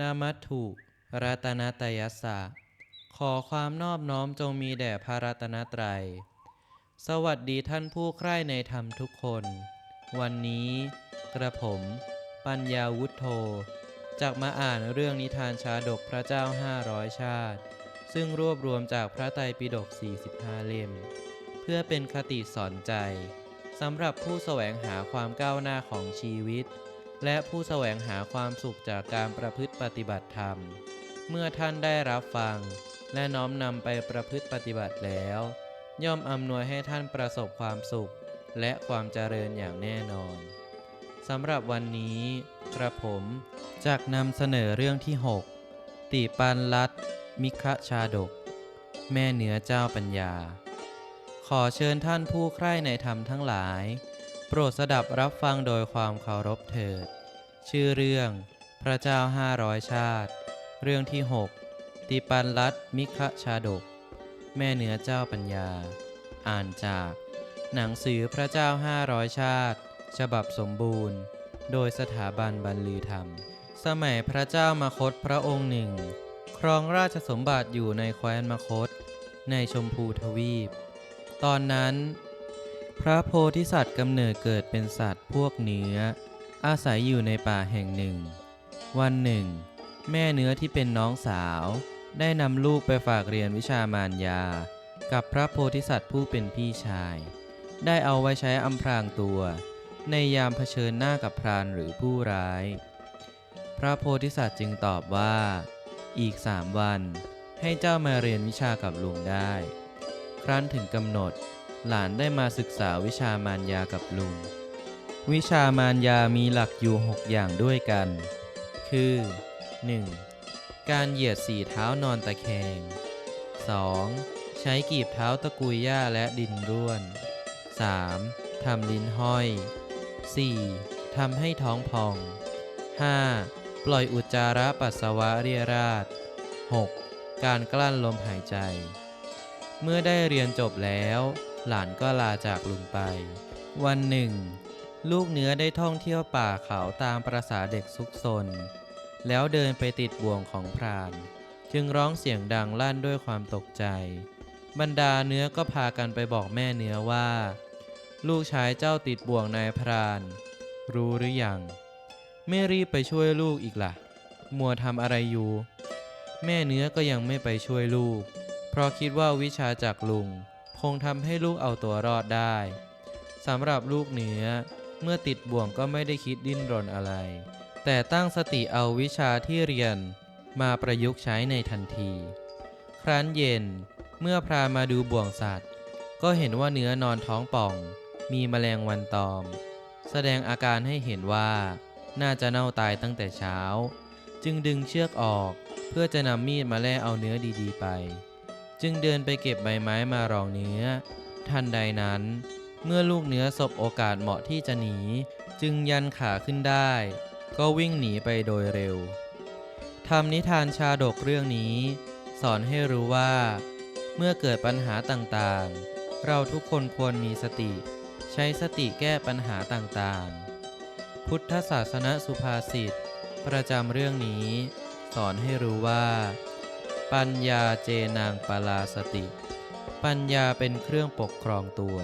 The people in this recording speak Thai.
นามัตถุรัตนตยัสสะ ขอความนอบน้อมจงมีแด่พระรัตนตรัย สวัสดีท่านผู้ใคร่ในธรรมทุกคน วันนี้ กระผม ปัญญาวุฒโธจากมาอ่านเรื่องนิทานชาดกพระเจ้าห้าร้อยชาติ ซึ่งรวบรวมจากพระไตรปิฎก 45 เล่ม เพื่อเป็นคติสอนใจสำหรับผู้แสวงหาความก้าวหน้าของชีวิต และผู้แสวงหาความสุขจากการประพฤติปฏิบัติธรรม เมื่อท่านได้รับฟัง และน้อมนำไปประพฤติปฏิบัติแล้ว ย่อมอำนวยให้ท่านประสบความสุข และความเจริญอย่างแน่นอนสำหรับวันนี้กระผมจะนำเสนอเรื่องที่ 6 ติปันลัดมิคะชาดก แม่เหนือเจ้าปัญญา ขอเชิญท่านผู้ใคร่ในธรรมทั้งหลาย โปรดสดับรับฟังโดยความเคารพเถิด ชื่อเรื่องพระเจ้าห้าร้อยชาติ เรื่องที่ 6 ติปันลัดมิคะชาดก แม่เหนือเจ้าปัญญา อ่านจาก หนังสือพระเจ้าห้าร้อยชาติ ฉบับสมบูรณ์ โดยสถาบันบรรลือธรรม สมัยพระเจ้ามคตพระองค์หนึ่ง ครองราชสมบัติอยู่ในแคว้นมคต ในชมพูทวีป ตอนนั้น พระโพธิสัตว์กำเนิดเกิดเป็นสัตว์พวกเนื้อ อาศัยอยู่ในป่าแห่งหนึ่ง วันหนึ่ง แม่เนื้อที่เป็นน้องสาว ได้นำลูกไปฝากเรียนวิชามารยา กับพระโพธิสัตว์ผู้เป็นพี่ชาย ได้เอาไว้ใช้อำพรางตัว ในยามเผชิญหน้ากับพรานหรือผู้ร้าย พระโพธิสัตว์จึงตอบว่า อีกสามวัน ให้เจ้ามาเรียนวิชากับลุงได้ ครั้นถึงกำหนด หลานได้มาศึกษาวิชามารยากับลุง วิชามารยามีหลักอยู่หกอย่างด้วยกัน คือ 1. การเหยียดสี่เท้านอนตะแคง 2. ใช้กีบเท้าตะกุยหญ้าและดินร่วน 3. ทำลิ้นห้อย 4. ทำให้ท้องพอง 5. ปล่อยอุจจาระปัสสาวะเรียราด 6. การกลั้นลมหายใจ เมื่อได้เรียนจบแล้ว หลานก็ลาจากลุงไป วันหนึ่ง ลูกเนื้อได้ท่องเที่ยวป่าเขาตามประษาเด็กซุกซน แล้วเดินไปติดบ่วงของพราน จึงร้องเสียงดังลั่นด้วยความตกใจ บรรดาเนื้อก็พากันไปบอกแม่เนื้อว่า ลูกชายเจ้าติดบ่วงนายพราน รู้หรือยังไม่รีบไปช่วยลูกอีกล่ะ มัวทำอะไรอยู่ แม่เนื้อก็ยังไม่ไปช่วยลูก เพราะคิดว่าวิชาจากลุง คงทำให้ลูกเอาตัวรอดได้สำหรับลูกเนื้อ เมื่อติดบ่วงก็ไม่ได้คิดดิ้นรนอะไร แต่ตั้งสติเอาวิชาที่เรียนมาประยุกต์ใช้ในทันที ครั้นเย็นเมื่อพรามาดูบ่วงสัตว์ ก็เห็นว่าเนื้อนอนท้องป่อง มีแมลงวันตอม แสดงอาการให้เห็นว่า น่าจะเน่าตายตั้งแต่เช้า จึงดึงเชือกออกเพื่อจะนำมีดมาแล่เอาเนื้อดีๆไป จึงเดินไปเก็บใบไม้มารองเนื้อ ทันใดนั้น เมื่อลูกเนื้อสบโอกาสเหมาะที่จะหนี จึงยันขาขึ้นได้ ก็วิ่งหนีไปโดยเร็วทำนิทานชาดกเรื่องนี้ สอนให้รู้ว่า เมื่อเกิดปัญหาต่างๆ เราทุกคนควรมีสติ ใช้สติแก้ปัญหาต่างๆ พุทธศาสนสุภาษิต ประจำเรื่องนี้ สอนให้รู้ว่า ปัญญาเจนางปลาสติ ปัญญาเป็นเครื่องปกครองตัว